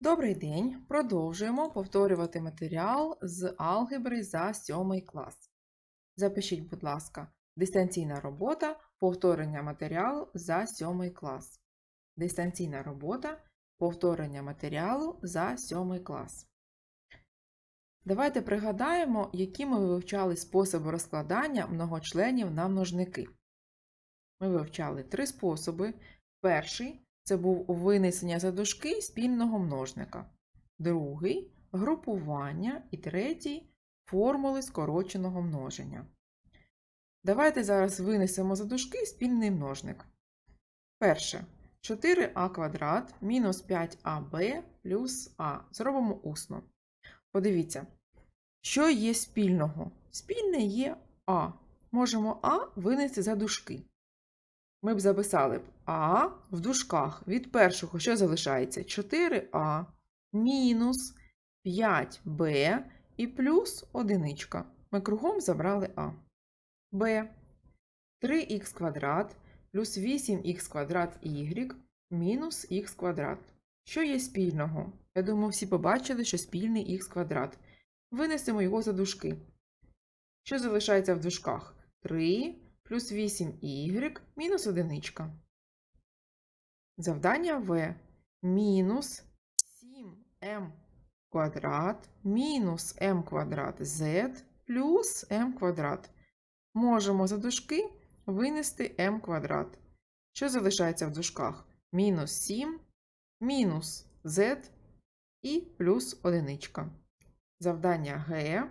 Добрий день! Продовжуємо повторювати матеріал з алгебри за 7 клас. Запишіть, будь ласка, дистанційна робота повторення матеріалу за 7 клас. Дистанційна робота повторення матеріалу за 7 клас. Давайте пригадаємо, які ми вивчали способи розкладання многочленів на множники. Ми вивчали три способи. Перший це був винесення за дужки спільного множника. Другий групування і третій формули скороченого множення. Давайте зараз винесемо за дужки спільний множник. Перше. 4а квадрат мінус 5аб плюс а. Зробимо усно. Подивіться, що є спільного? Спільне є а. Можемо а винести за дужки. Ми б записали А в дужках від першого, що залишається? 4А мінус 5Б і плюс одиничка. Ми кругом забрали А. Б. 3х квадрат плюс 8х квадрат y мінус х квадрат. Що є спільного? Я думаю, всі побачили, що спільний х квадрат. Винесемо його за дужки. Що залишається в дужках? 3 плюс 8y мінус одиничка. Завдання В. Мінус 7m квадрат мінус m квадрат z плюс m квадрат. Можемо за дужки винести m квадрат. Що залишається в дужках? Мінус 7, мінус z і плюс одиничка. Завдання Г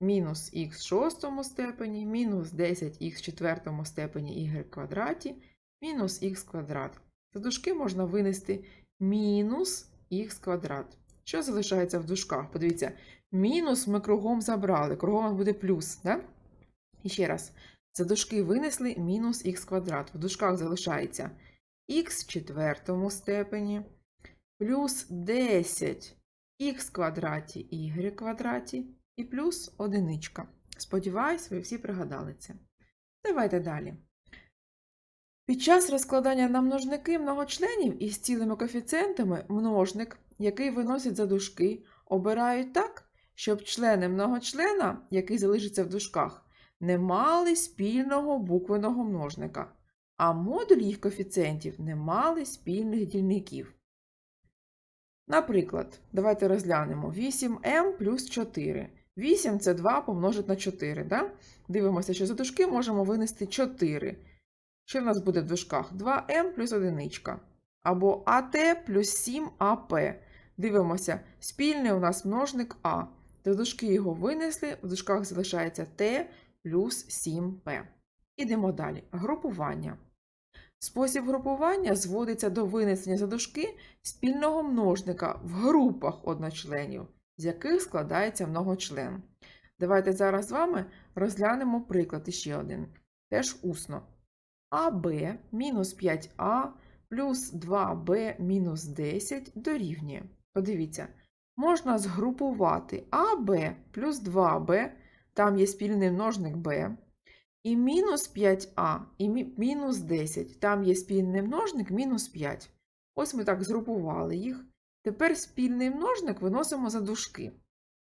мінус х в шостому степені, мінус 10х в четвертому степені y квадраті, мінус х квадрат. За дужки можна винести мінус х квадрат. Що залишається в дужках? Подивіться, мінус ми кругом забрали, кругом буде плюс. Да? І ще раз, за дужки винесли мінус х квадрат. В дужках залишається х в четвертому степені, плюс 10 х квадраті y квадраті і плюс одиничка. Сподіваюсь, ви всі пригадали це. Давайте далі. Під час розкладання на множники многочленів із цілими коефіцієнтами множник, який виносять за дужки, обирають так, щоб члени многочлена, який залишиться в дужках, не мали спільного буквеного множника, а модуль їх коефіцієнтів не мали спільних дільників. Наприклад, давайте розглянемо 8m плюс 4. 8 це 2 помножити на 4. Да? Дивимося, що за дужки можемо винести 4. Що в нас буде в дужках? 2m плюс 1. Або АТ плюс 7АП. Дивимося, спільний у нас множник А. За дужки його винесли, в дужках залишається Т плюс 7П. Ідемо далі. Групування. Спосіб групування зводиться до винесення за дужки спільного множника в групах одночленів, з яких складається многочлен. Давайте зараз з вами розглянемо приклад іще один. Теж усно. АБ мінус 5а плюс 2b мінус 10 дорівнює. Подивіться, можна згрупувати АБ плюс 2b, там є спільний множник b, і мінус 5а, і мінус 10. Там є спільний множник мінус 5. Ось ми так згрупували їх. Тепер спільний множник виносимо за дужки.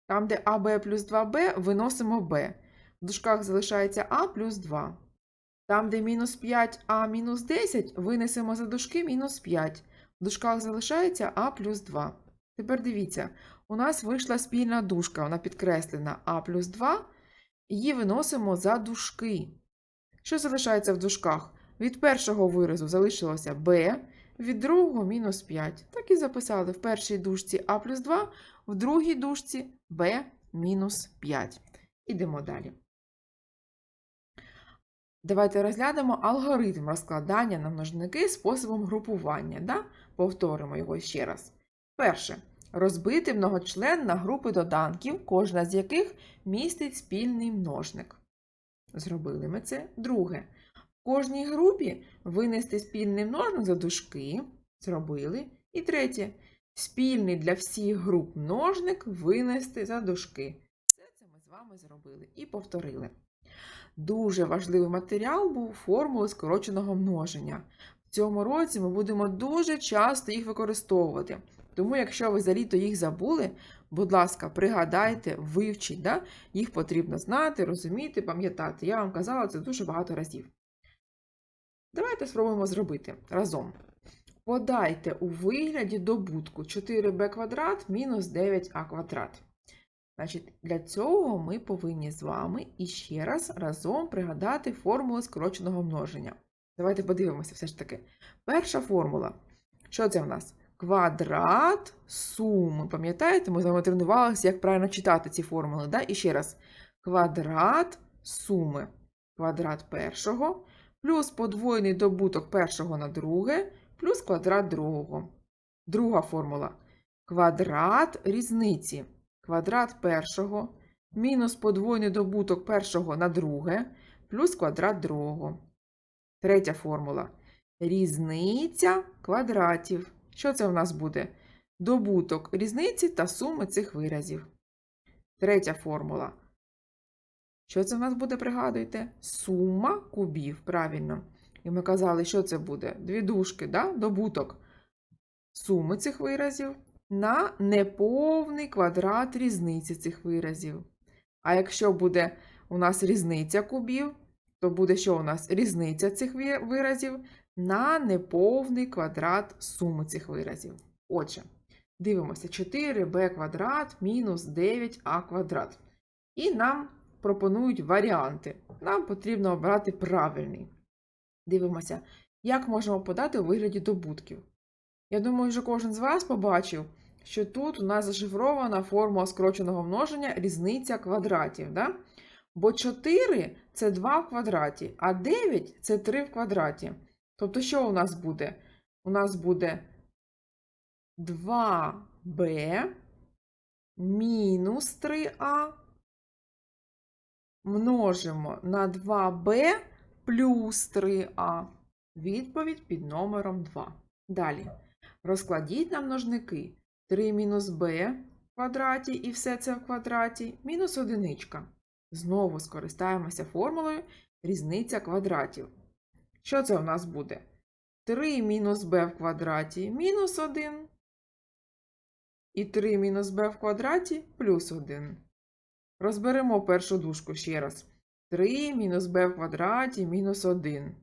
Там, де АБ плюс 2b, виносимо b. В дужках залишається а плюс 2. Там, де мінус 5а мінус 10, винесемо за дужки мінус 5. В дужках залишається а плюс 2. Тепер дивіться, у нас вийшла спільна дужка, вона підкреслена а плюс 2. Її виносимо за дужки. Що залишається в дужках? Від першого виразу залишилося b, від другого мінус 5. Так і записали в першій дужці а плюс 2, в другій дужці b мінус 5. Ідемо далі. Давайте розглянемо алгоритм розкладання на множники способом групування. Да? Повторимо його ще раз. Перше. Розбити многочлен на групи доданків, кожна з яких містить спільний множник. Зробили ми це. Друге. В кожній групі винести спільний множник за дужки. Зробили. І третє. Спільний для всіх груп множник винести за дужки. Все це ми з вами зробили і повторили. Дуже важливий матеріал був формули скороченого множення. В цьому році ми будемо дуже часто їх використовувати. Тому, якщо ви за літо їх забули, будь ласка, пригадайте, вивчіть. Да? Їх потрібно знати, розуміти, пам'ятати. Я вам казала це дуже багато разів. Давайте спробуємо зробити разом. Подайте у вигляді добутку 4b квадрат мінус 9а квадрат. Значить, для цього ми повинні з вами іще раз разом пригадати формулу скороченого множення. Давайте подивимося все ж таки. Перша формула. Що це в нас? Квадрат суми. Пам'ятаєте, ми з вами тренувалися, як правильно читати ці формули. Да? І ще раз. Квадрат суми. Квадрат першого плюс подвоєний добуток першого на друге, плюс квадрат другого. Друга формула. Квадрат різниці. Квадрат першого мінус подвоєний добуток першого на друге, плюс квадрат другого. Третя формула. Різниця квадратів. Що це у нас буде? Добуток різниці та суми цих виразів. Третя формула. Що це в нас буде, пригадуйте? Сума кубів, правильно. І ми казали, що це буде? Дві дужки, да? добуток суми цих виразів на неповний квадрат різниці цих виразів. А якщо буде у нас різниця кубів, то буде що у нас? Різниця цих виразів на неповний квадрат суми цих виразів. Отже, дивимося 4b квадрат мінус 9а квадрат. І нам пропонують варіанти. Нам потрібно обрати правильний. Дивимося, як можемо подати у вигляді добутків. Я думаю, що кожен з вас побачив, що тут у нас зашифрована формула скороченого множення різниця квадратів. Да? Бо 4 це 2 в квадраті, а 9 це 3 в квадраті. Тобто, що у нас буде? У нас буде 2b мінус 3а множимо на 2b плюс 3а. Відповідь під номером 2. Далі. Розкладіть на множники 3 мінус b в квадраті і все це в квадраті, мінус одиничка. Знову скористаємося формулою різниця квадратів. Що це у нас буде? 3 мінус b в квадраті мінус 1. І 3 мінус b в квадраті плюс 1. Розберемо першу дужку ще раз. 3 мінус b в квадраті мінус 1.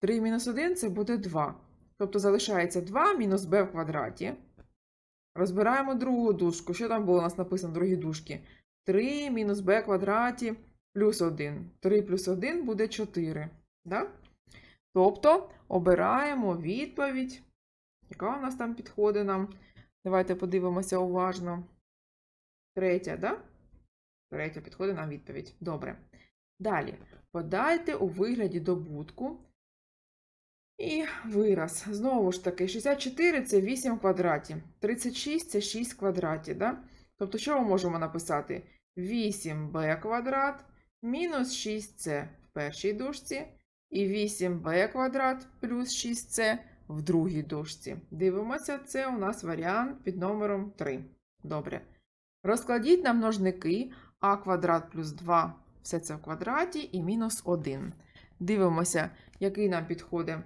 3 мінус 1 це буде 2. Тобто залишається 2 мінус b в квадраті. Розбираємо другу дужку. Що там було у нас написано в другій дужці? 3 мінус b квадраті плюс 1. 3 плюс 1 буде 4. Да? Тобто обираємо відповідь. Яка у нас там підходить нам? Давайте подивимося уважно. Третя, да? Третя підходить нам відповідь. Добре. Далі. Подайте у вигляді добутку. І вираз. Знову ж таки, 64 це 8 в квадраті. 36 це 6 в квадраті. Да? Тобто, що ми можемо написати? 8b квадрат мінус 6c в першій дужці. І 8b квадрат плюс 6c в другій дужці. Дивимося, це у нас варіант під номером 3. Добре. Розкладіть на множники а квадрат плюс 2, все це в квадраті, і мінус 1. Дивимося, який нам підходить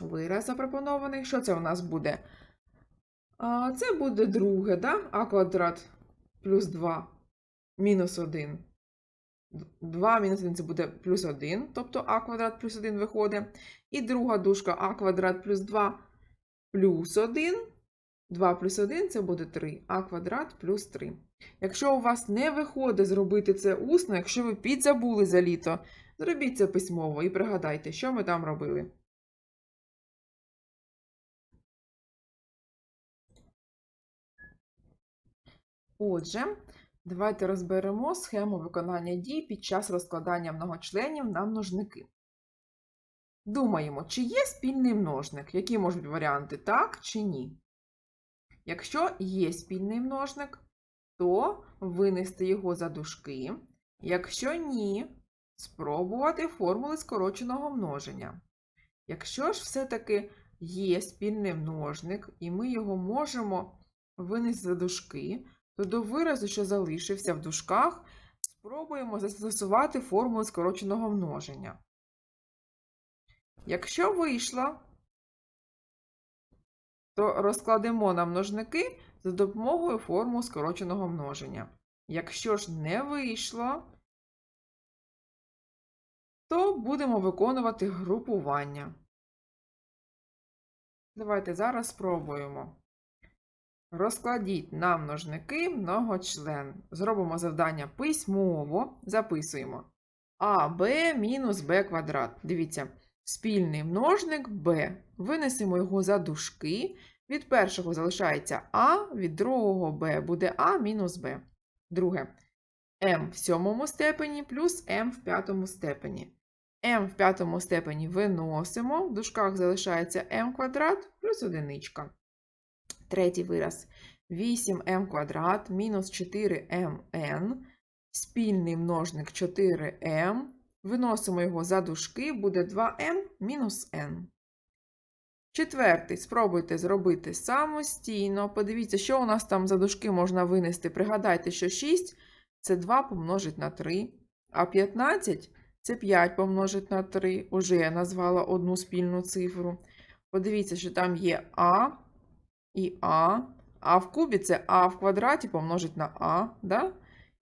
вираз запропонований. Що це у нас буде? А, Це буде друге, да? а квадрат плюс 2 мінус 1. 2 мінус 1 це буде плюс 1, тобто а квадрат плюс 1 виходить. І друга дужка а квадрат плюс 2 плюс 1. 2 плюс 1 це буде 3, а квадрат плюс 3. Якщо у вас не виходить зробити це усно, якщо ви підзабули за літо, зробіть це письмово і пригадайте, що ми там робили. Отже, давайте розберемо схему виконання дій під час розкладання многочленів на множники. Думаємо, чи є спільний множник? Які можуть варіанти так чи ні? Якщо є спільний множник, то винести його за дужки. Якщо ні, спробувати формули скороченого множення. Якщо ж все-таки є спільний множник, і ми його можемо винести за дужки, то до виразу, що залишився в дужках, спробуємо застосувати формулу скороченого множення. Якщо вийшло то розкладемо на множники за допомогою формул скороченого множення. Якщо ж не вийшло, то будемо виконувати групування. Давайте зараз спробуємо. Розкладіть на множники многочлен. Зробимо завдання письмово. Записуємо. АБ мінус Б квадрат. Дивіться, спільний множник Б. Винесемо його за дужки. Від першого залишається А, від другого Б буде А мінус Б. Друге. М в сьомому степені плюс М в п'ятому степені. М в п'ятому степені виносимо, в дужках залишається М квадрат плюс одиничка. Третій вираз. 8m квадрат мінус 4mn. Спільний множник 4m. Виносимо його за дужки, буде 2m мінус n. Четвертий. Спробуйте зробити самостійно. Подивіться, що у нас там за дужки можна винести. Пригадайте, що 6 це 2 помножить на 3, а 15 це 5 помножить на 3. Уже я назвала одну спільну цифру. Подивіться, що там є А і А. А в кубі це А в квадраті помножить на А, да?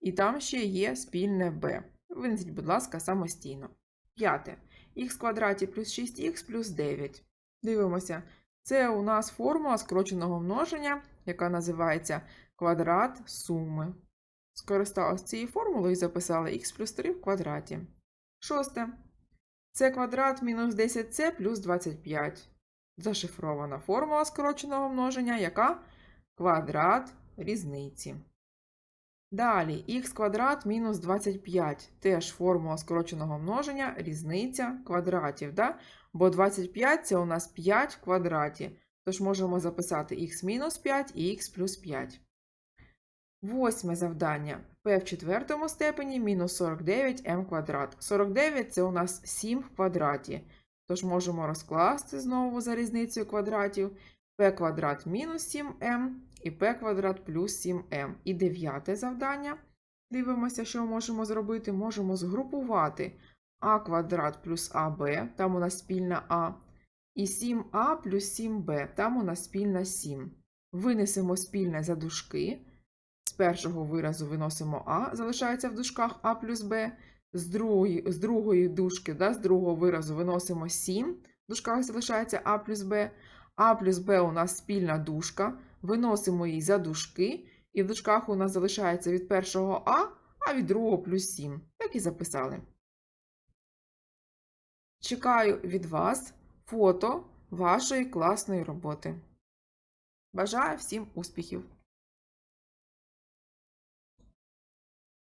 і там ще є спільне Б. Винесіть, будь ласка, самостійно. П'яте. Х квадраті плюс 6х плюс 9. Дивимося. Це у нас формула скороченого множення, яка називається квадрат суми. Скористалися цією формулою і записали х плюс 3 в квадраті. Шосте. Це квадрат мінус 10c плюс 25. Зашифрована формула скороченого множення, яка квадрат різниці. Далі х квадрат мінус 25. Теж формула скороченого множення, різниця квадратів. Да? Бо 25 це у нас 5 в квадраті. Тож можемо записати х мінус 5 і х плюс 5. Восьме завдання. p в четвертому степені мінус 49m квадрат. 49 це у нас 7 в квадраті. Тож можемо розкласти знову за різницею квадратів p квадрат мінус 7m і p квадрат плюс 7m. І дев'яте завдання. Дивимося, що можемо зробити. Можемо згрупувати а квадрат плюс аб, там у нас спільна а, і 7а плюс 7b, там у нас спільна 7. Винесемо спільне за дужки. З першого виразу виносимо а, залишається в дужках а плюс b. З другої, з другої дужки, да, з другого виразу виносимо 7, в дужках залишається а плюс b. А плюс Б у нас спільна дужка, виносимо її за дужки, і в дужках у нас залишається від першого А, а від другого плюс 7. Так і записали. Чекаю від вас фото вашої класної роботи. Бажаю всім успіхів!